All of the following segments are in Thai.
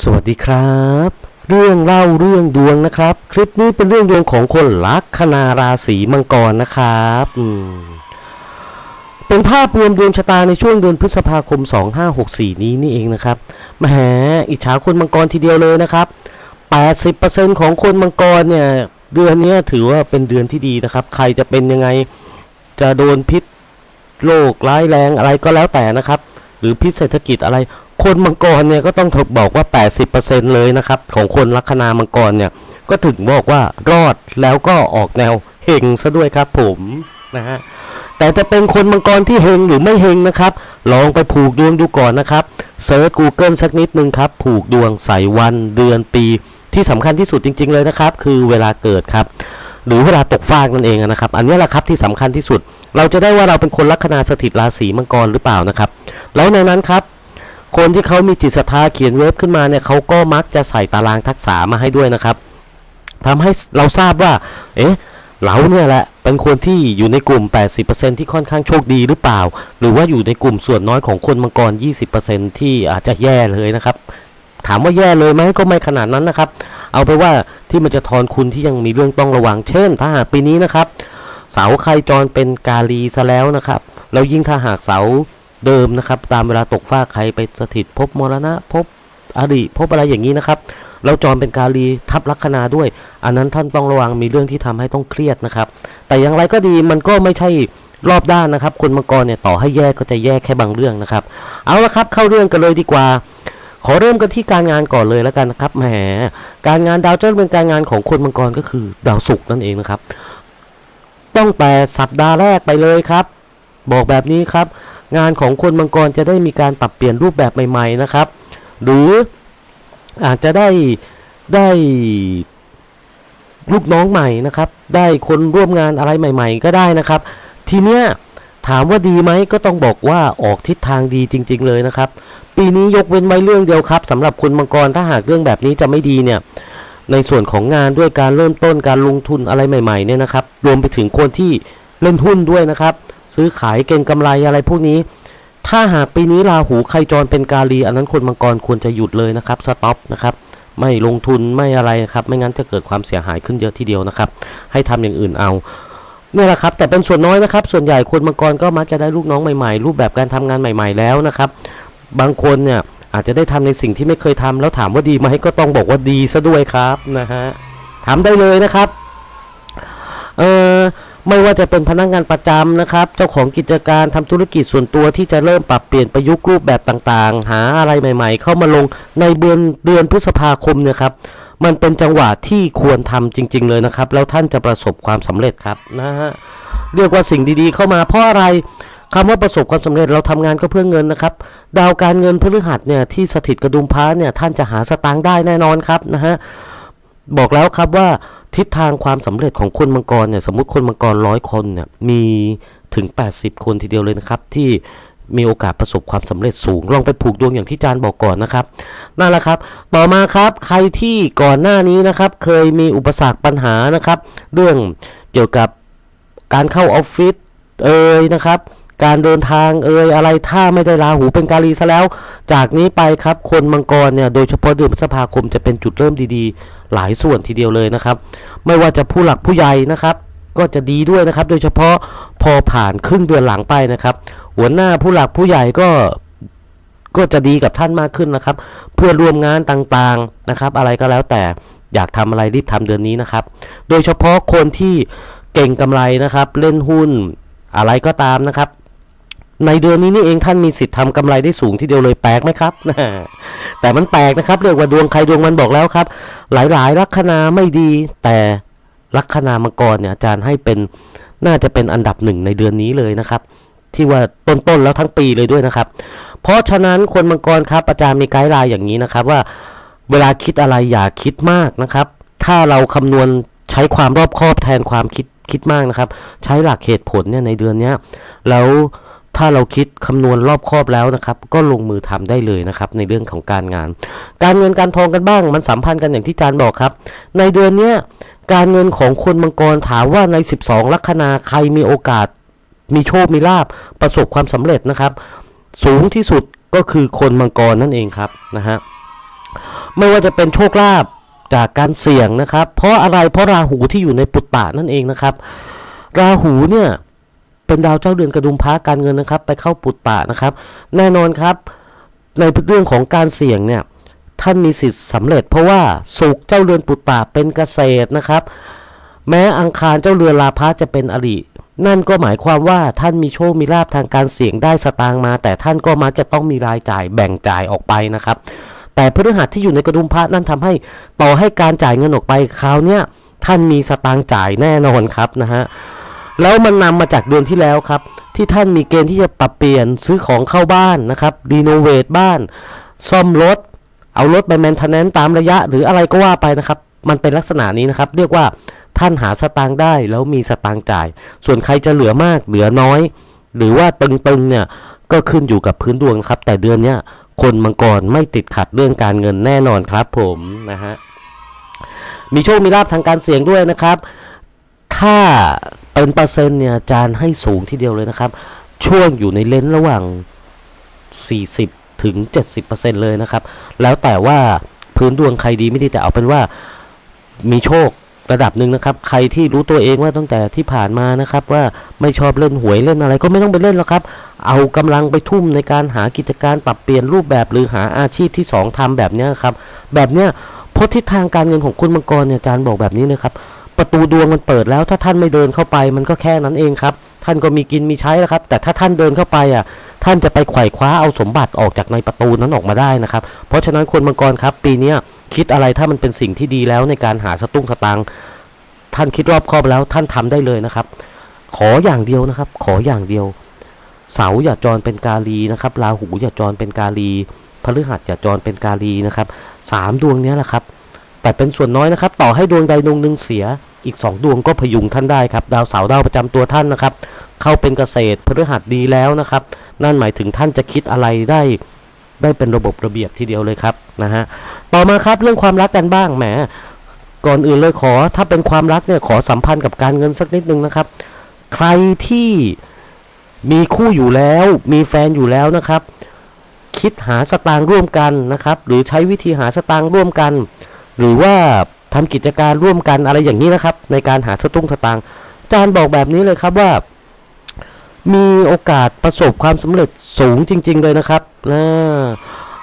สวัสดีครับ เรื่องเล่าเรื่องดวงนะครับ คลิปนี้เป็นเรื่องดวงของคนลัคนาราศีมังกรนะครับอืมเป็นภาพรวมดวงชะตาในช่วงเดือนพฤษภาคม 2564 นี้นี่เองนะครับแหมอิจฉาคนมังกรทีเดียวเลยนะครับ 80%ของคนมังกรเนี่ย เดือนนี้ถือว่าเป็นเดือนที่ดีนะครับ ใครจะเป็นยังไงจะโดนพิษโรคร้ายแรงอะไรก็แล้วแต่นะครับ หรือพิษเศรษฐกิจอะไร คนมังกรเนี่ยก็ต้องถูกบอกว่า 80%เลยนะครับ ของคนลัคนามังกรเนี่ยก็ถึงบอกว่ารอดแล้วก็ออกแนวเฮงซะด้วยครับผมนะฮะแต่จะเป็นคนมังกรที่เฮงหรือไม่เฮงนะครับ ลองไปผูกดวงดูก่อนนะครับเซิร์ช Google สักนิดนึงครับ ผูกดวงใส่วันเดือนปี ที่สำคัญที่สุดจริง ๆเลยนะครับ คือเวลาเกิดครับ หรือเวลาตกฟากนั่นเองนะครับ อันนี้แหละครับที่สำคัญที่สุด เราจะได้ว่าเราเป็นคนลัคนาสถิตราศีมังกรหรือเปล่านะครับ แล้วในนั้นครับ คนที่เขามีจิตศรัทธาเขียนเว็บขึ้นมาเนี่ยเขาก็มักจะใส่ตารางทักษะมาให้ด้วยนะครับทำให้เราทราบว่า เอ๊ะเราเนี่ยแหละเป็นคนที่อยู่ในกลุ่ม 80%ที่ค่อนข้างโชคดีหรือเปล่า หรือว่าอยู่ในกลุ่มส่วนน้อยของคนมังกร 20%ที่อาจจะแย่เลยนะครับ ถามว่าแย่เลยไหมก็ไม่ขนาดนั้นนะครับ เอาไปว่าที่มันจะทอนคุณที่ยังมีเรื่องต้องระวัง เช่น ถ้าหากปีนี้นะครับ เสาใครจรเป็นกาลีซะแล้วนะครับ แล้วยิ่งถ้าหากเสา เดิมนะครับ ตามเวลาตกฟ้าใครไปสถิตภพมรณะภพอดีภพอะไรอย่างนี้นะครับแล้วจรเป็นกาลีทับลัคนาด้วย อันนั้นท่านต้องระวังมีเรื่องที่ทำให้ต้องเครียดนะครับ แต่อย่างไรก็ดีมันก็ไม่ใช่รอบด้านนะครับ คนมังกรเนี่ยต่อให้แย่ก็จะแย่แค่บางเรื่องนะครับ เอาละครับเข้าเรื่องกันเลยดีกว่า ขอเริ่มกันที่การงานก่อนเลยแล้วกันนะครับแหมการงานดาวเจ้าเป็นการงานของคนมังกรก็คือดาวศุกร์นั่นเองนะครับตั้งแต่สัปดาห์แรกไปเลยครับ บอกแบบนี้ครับ งานของคนมังกรจะได้มีการปรับเปลี่ยนรูปแบบใหม่ๆนะครับ หรืออาจจะได้ได้ลูกน้องใหม่นะครับ ได้คนร่วมงานอะไรใหม่ ๆ ก็ได้นะครับ ทีเนี้ยถามว่าดีไหมก็ต้องบอกว่าออกทิศทางดีจริง ๆ เลยนะครับ ปีนี้ยกเว้นไว้เรื่องเดียวครับสำหรับคนมังกรถ้าหากเรื่องแบบนี้จะไม่ดีเนี่ยในส่วนของงานด้วยการเริ่มต้นการลงทุนอะไรใหม่ๆเนี่ยนะครับ รวมไปถึงคนที่เล่นหุ้นด้วยนะครับ ซื้อขายเก็งกำไรอะไรพวกนี้ ถ้าหากปีนี้ราหูใครจรเป็นกาลี อันนั้นคนมังกรควรจะหยุดเลยนะครับสต็อปนะครับไม่ลงทุนไม่อะไรครับ ไม่งั้นจะเกิดความเสียหายขึ้นเยอะทีเดียวนะครับ ให้ทำอย่างอื่นเอาเนี่ยแหละครับแต่เป็นส่วนน้อยนะครับ ส่วนใหญ่คนมังกรก็มักจะได้ลูกน้องใหม่ๆ รูปแบบการทำงานใหม่ ๆแล้วนะครับ บางคนเนี่ยอาจจะได้ทำในสิ่งที่ไม่เคยทำแล้วถามว่าดีไหมก็ต้องบอกว่าดีซะด้วยครับนะฮะถามได้เลยนะครับเออ ไม่ว่าจะเป็นพนักงานประจำนะครับ เจ้าของกิจการทำธุรกิจส่วนตัวที่จะเริ่มปรับเปลี่ยนประยุกต์รูปแบบต่างๆ หาอะไรใหม่ ๆ เข้ามาลงในเดือนเดือนพฤษภาคมเนี่ยครับมันเป็นจังหวะที่ควรทำจริง ๆ เลยนะครับ แล้วท่านจะประสบความสำเร็จครับนะฮะเรียกว่าสิ่งดีๆ เข้ามาเพราะอะไรคำว่าประสบความสำเร็จเราทำงานก็เพื่อเงินนะครับ ดาวการเงินพฤหัสเนี่ยที่สถิตกระดุมพร้าเนี่ยท่านจะหาสตางค์ได้แน่นอนครับนะฮะบอกแล้วครับว่า ทิศทางความสำเร็จของคนมังกรเนี่ยสมมติคนมังกรร้อยคนเนี่ยมีถึง 80 คนทีเดียวเลยนะครับ ที่มีโอกาสประสบความสำเร็จสูง ลองไปผูกดวงอย่างที่จานบอกก่อนนะครับนั่นแหละครับ ต่อมาครับใครที่ก่อนหน้านี้นะครับ เคยมีอุปสรรคปัญหานะครับ เรื่องเกี่ยวกับการเข้าออฟฟิศเอ่ยนะครับ การเดินทางเอ่ยอะไรถ้าไม่ได้ราหูเป็นกาลีซะแล้ว จากนี้ไปครับคนมังกรเนี่ยโดยเฉพาะเดือนพฤษภาคมจะเป็นจุดเริ่มดีๆ หลายส่วนทีเดียวเลยนะครับ ไม่ว่าจะผู้หลักผู้ใหญ่นะครับ ก็จะดีด้วยนะครับ โดยเฉพาะพอผ่านครึ่งเดือนหลังไปนะครับ หัวหน้าผู้หลักผู้ใหญ่ก็ก็จะดีกับท่านมากขึ้นนะครับ เพื่อร่วมงานต่างๆนะครับ อะไรก็แล้วแต่อยากทำอะไรรีบทำเดือนนี้นะครับ โดยเฉพาะคนที่เก่งกำไรนะครับ เล่นหุ้นอะไรก็ตามนะครับ ในเดือนนี้นี่เองท่านมีสิทธิ์ทำกำไรได้สูงทีเดียวเลยแปลกไหมครับแต่มันแปลกนะครับ เรียกว่าดวงใครดวงมันบอกแล้วครับ หลายๆ ลัคนาไม่ดี แต่ลัคนามังกรเนี่ยอาจารย์ให้เป็นน่าจะเป็นอันดับหนึ่งในเดือนนี้เลยนะครับ ที่ว่าต้นๆแล้วทั้งปีเลยด้วยนะครับ เพราะฉะนั้นคนมังกรครับอาจารย์มีไกด์ไลน์อย่างนี้นะครับว่า เวลาคิดอะไรอย่าคิดมากนะครับ ถ้าเราคำนวณใช้ความรอบคอบแทนความคิดคิดมากนะครับ ใช้หลักเหตุผลเนี่ยในเดือนเนี้ยแล้ว ถ้าเราคิดคำนวณรอบครอบแล้วนะครับ ก็ลงมือทำได้เลยนะครับ ในเรื่องของการงาน การเงินการทองกันบ้างมันสัมพันธ์กันอย่างที่จานบอกครับ ในเดือนเนี้ยการเงินของคนมังกรถามว่าใน 12 ลัคนาใครมีโอกาส มีโชคมีลาบประสบความสำเร็จนะครับ สูงที่สุดก็คือคนมังกรนั่นเองครับนะฮะไม่ว่าจะเป็นโชคลาภจากการเสี่ยงนะครับ เพราะอะไรเพราะราหูที่อยู่ในปุตตะนั่นเองนะครับ ราหูเนี่ย เป็นดาวเจ้าเดือนกระดุมพระการเงินนะครับ ไปเข้าปุตตะนะครับ แน่นอนครับ ในเรื่องของการเสี่ยงเนี่ยท่านมีสิทธิ์สำเร็จ เพราะว่าสุขเจ้าเรือนปุตตะเป็นเกษตรนะครับ แม้อังคารเจ้าเรือนลาภะจะเป็นอรินั่นก็หมายความว่าท่านมีโชคมีลาภทางการเสี่ยงได้สตางค์มา แต่ท่านก็มักจะต้องมีรายจ่ายแบ่งจ่ายออกไปนะครับ แต่พฤหัสที่อยู่ในกระดุมพระนั่นทำให้ต่อให้การจ่ายเงินออกไปคราวเนี้ยท่านมีสตางค์จ่ายแน่นอนครับนะฮะ แล้วมันนำมาจากเดือนที่แล้วครับ ที่ท่านมีเกณฑ์ที่จะปรับเปลี่ยนซื้อของเข้าบ้านนะครับรีโนเวทบ้าน ซ่อมรถ เอารถไปแมนเทนแนนตามระยะ หรืออะไรก็ว่าไปนะครับ มันเป็นลักษณะนี้นะครับ เรียกว่าท่านหาสตางค์ได้แล้วมีสตางค์จ่าย ส่วนใครจะเหลือมากเหลือน้อย หรือว่าตึงๆเนี่ยก็ขึ้นอยู่กับพื้นดวงครับ แต่เดือนเนี้ยคนมังกรไม่ติดขัดเรื่องการเงินแน่นอนครับผมนะฮะมีโชคมีลาภทางการเสี่ยงด้วยนะครับ ถ้า เป็นเปอร์เซ็นต์เนี่ยอาจารย์ให้สูงทีเดียวเลยนะครับ ช่วงอยู่ในเลนส์ระหว่าง 40 ถึง 70%เลยนะครับ แล้วแต่ว่าพื้นดวงใครดีไม่ดีแต่เอาเป็นว่ามีโชคระดับหนึ่งนะครับ ใครที่รู้ตัวเองว่าตั้งแต่ที่ผ่านมานะครับ ว่าไม่ชอบเล่นหวยเล่นอะไรก็ไม่ต้องไปเล่นหรอกครับ เอากำลังไปทุ่มในการหากิจการปรับเปลี่ยนรูปแบบหรือหาอาชีพที่ 2ทำแบบนี้ครับ แบบเนี้ยพราะทิศทางการเงินของคุณมังกรเนี่ยอาจารย์บอกแบบนี้นะครับ ประตูดวงมันเปิดแล้ว ถ้าท่านไม่เดินเข้าไปมันก็แค่นั้นเองครับ ท่านก็มีกินมีใช้แล้วครับ แต่ถ้าท่านเดินเข้าไปอะ ท่านจะไปไขว่คว้าเอาสมบัติออกจากในประตูนั้นออกมาได้นะครับ เพราะฉะนั้นคนมังกรครับ ปีนี้คิดอะไรถ้ามันเป็นสิ่งที่ดีแล้วในการหาสตุ้งสตังท่านคิดรอบคอบแล้วท่านทำได้เลยนะครับ ขออย่างเดียวนะครับ ขออย่างเดียว เสาอย่าจรเป็นกาลีนะครับราหูอย่าจรเป็นกาลีพฤหัสอย่าจรเป็นกาลีนะครับสามดวงนี้แหละครับ แต่เป็นส่วนน้อยนะครับ ต่อให้ดวงใดดวงหนึ่งเสีย อีก 2 ดวงก็พยุงท่านได้ครับ ดาวเสาร์ดาวประจำตัวท่านนะครับ เข้าเป็นเกษตรพฤหัสดีแล้วนะครับ นั่นหมายถึงท่านจะคิดอะไรได้ ได้เป็นระบบระเบียบทีเดียวเลยครับนะฮะต่อมาครับเรื่องความรักกันบ้างแหมก่อนอื่นเลยขอถ้าเป็นความรักเนี่ยขอสัมพันธ์กับการเงินสักนิดนึงนะครับ ใครที่มีคู่อยู่แล้ว มีแฟนอยู่แล้วนะครับ คิดหาสตางค์ร่วมกันนะครับ หรือใช้วิธีหาสตางค์ร่วมกัน หรือว่าทำกิจการร่วมกันอะไรอย่างนี้นะครับ ในการหาสตุ้งสตางค์จารย์บอกแบบนี้เลยครับว่า มีโอกาสประสบความสำเร็จสูงจริง ๆ เลยนะครับนะ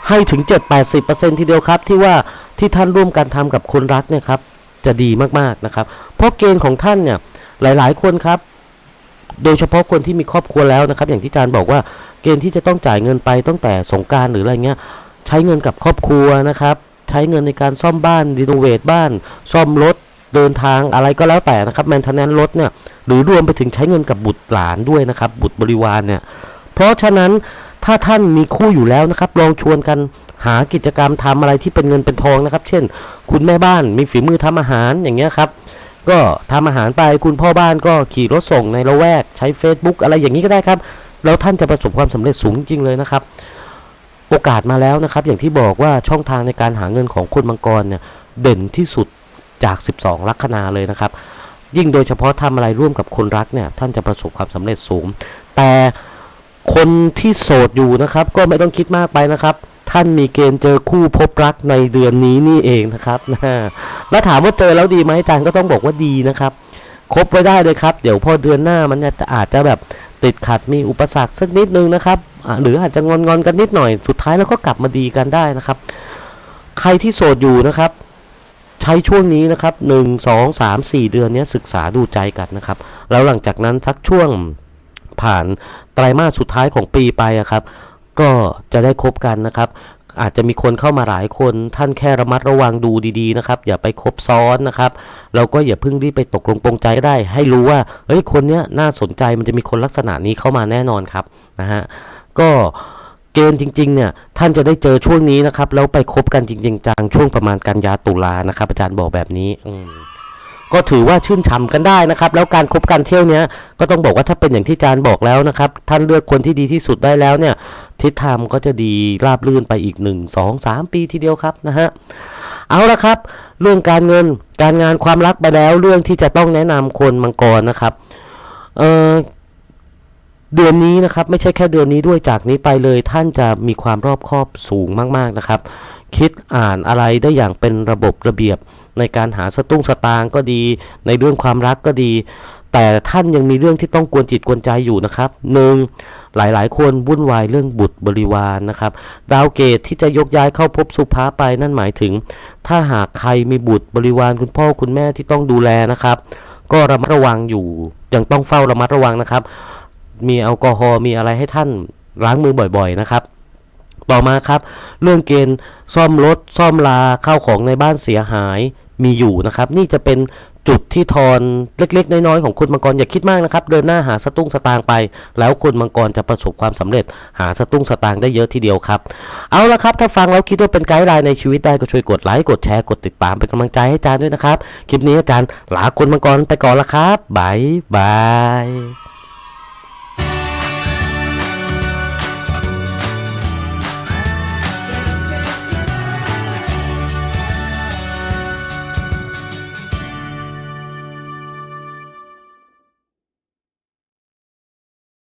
ให้ถึง 7-80%ทีเดียวครับ ที่ว่าที่ท่านร่วมกันทำกับคนรักเนี่ยครับจะดีมากๆนะครับ เพราะเกณฑ์ของท่านเนี่ยหลายๆ คนครับ โดยเฉพาะคนที่มีครอบครัวแล้วนะครับ อย่างที่อาจารย์บอกว่าเกณฑ์ที่จะต้องจ่ายเงินไปตั้งแต่สงการหรืออะไรเงี้ยใช้เงินกับครอบครัวนะครับ ใช้เงินในการซ่อมบ้านรีโนเวทบ้าน ซ่อมรถเดินทางอะไรก็แล้วแต่นะครับแมนเทนแนนรถเนี่ยหรือรวมไปถึงใช้เงินกับบุตรหลานด้วยนะครับ บุตรบริวารเนี่ยเพราะฉะนั้นถ้าท่านมีคู่อยู่แล้วนะครับ ลองชวนกันหากิจกรรมทำอะไรที่เป็นเงินเป็นทองนะครับ เช่น คุณแม่บ้านมีฝีมือทำอาหารอย่างเงี้ยครับก็ทำอาหารไปคุณพ่อบ้านก็ขี่รถส่งในละแวก ใช้ Facebook อะไรอย่างนี้ก็ได้ครับ แล้วท่านจะประสบความสำเร็จสูงจริงเลยนะครับ โอกาสมาแล้วนะครับ อย่างที่บอกว่าช่องทางในการหาเงินของคนมังกรเนี่ยเด่นที่สุดจาก 12 ลัคนาเลยนะครับ ยิ่งโดยเฉพาะทำอะไรร่วมกับคนรักเนี่ยท่านจะประสบความสำเร็จสูง แต่คนที่โสดอยู่นะครับ ก็ไม่ต้องคิดมากไปนะครับ ท่านมีเกณฑ์เจอคู่พบรักในเดือนนี้นี่เองนะครับนะแล้วถามว่าเจอแล้วดีไหมอาจารย์ก็ต้องบอกว่าดีนะครับคบไว้ได้เลยครับ เดี๋ยวพอเดือนหน้ามันจะอาจจะแบบติดขัดมีอุปสรรคสักนิดนึงนะครับ หรืออาจจะงอนงอนๆกันนิดหน่อย สุดท้ายแล้วก็กลับมาดีกันได้นะครับ ใครที่โสดอยู่นะครับ ใช้ช่วงนี้นะครับหนึ่งสองสามสี่เดือนนี้ศึกษาดูใจกันนะครับ แล้วหลังจากนั้นสักช่วงผ่านไตรมาสสุดท้ายของปีไปอะครับ ก็จะได้คบกันนะครับอาจจะมีคนเข้ามาหลายคนท่านแค่ระมัดระวังดูดีๆนะครับ อย่าไปคบซ้อนนะครับแล้วก็อย่าเพิ่งรีบไปตกลงปรงใจก็ได้ ให้รู้ว่าเฮ้ยคนเนี้ยน่าสนใจมันจะมีคนลักษณะนี้เข้ามาแน่นอนครับนะฮะ ก็เกณฑ์จริงๆเนี่ยท่านจะได้เจอช่วงนี้นะครับ แล้วไปคบกันจริง ๆจังช่วงประมาณกันยาตุลานะครับ อาจารย์บอกแบบนี้อืก็ถือว่าชื่นฉ่ำกันได้นะครับ แล้วการคบกันเที่ยวเนี้ยก็ต้องบอกว่าถ้าเป็นอย่างที่อาจารย์บอกแล้วนะครับ ท่านเลือกคนที่ดีที่สุดได้แล้วเนี่ย ทิศทางก็จะดีราบรื่นไปอีก1 2 3ปีทีเดียวครับนะฮะเอาละครับ เรื่องการเงินการงานความรักไปแล้วเรื่องที่จะต้องแนะนำคนมังกรนะครับเออ เดือนนี้นะครับไม่ใช่แค่เดือนนี้ด้วยจากนี้ไปเลย ท่านจะมีความรอบคอบสูงมากๆนะครับ คิดอ่านอะไรได้อย่างเป็นระบบระเบียบ ในการหาสตุ้งสตางก็ดี ในเรื่องความรักก็ดี แต่ท่านยังมีเรื่องที่ต้องกวนจิตกวนใจอยู่นะครับหนึ่งหลายๆ คนวุ่นวายเรื่องบุตรบริวารนะครับ ดาวเกตที่จะยกย้ายเข้าภพสุภาไปนั่นหมายถึง ถ้าหากใครมีบุตรบริวารคุณพ่อคุณแม่ที่ต้องดูแลนะครับ ก็ระมัดระวังอยู่ยังต้องเฝ้าระมัดระวังนะครับ มีแอลกอฮอล์มีอะไรให้ท่านล้างมือบ่อยๆนะครับ ต่อมาครับเรื่องเกณฑ์ซ่อมรถซ่อมลาข้าวของในบ้านเสียหายมีอยู่นะครับ นี่จะเป็นจุดที่ทอนเล็กๆ น้อยๆของคุณมังกรอย่าคิดมากนะครับ เดินหน้าหาสตุ้งสตางไป แล้วคุณมังกรจะประสบความสำเร็จ หาสตุ้งสตางได้เยอะทีเดียวครับ เอาละครับ ถ้าฟังแล้วคิดว่าเป็นไกด์ไลน์ในชีวิตได้ก็ช่วยกดไลค์กดแชร์กดติดตามเป็นกำลังใจให้อาจารย์ด้วยนะครับ คลิปนี้อาจารย์ลาคุณมังกรไปก่อนละครับบายบาย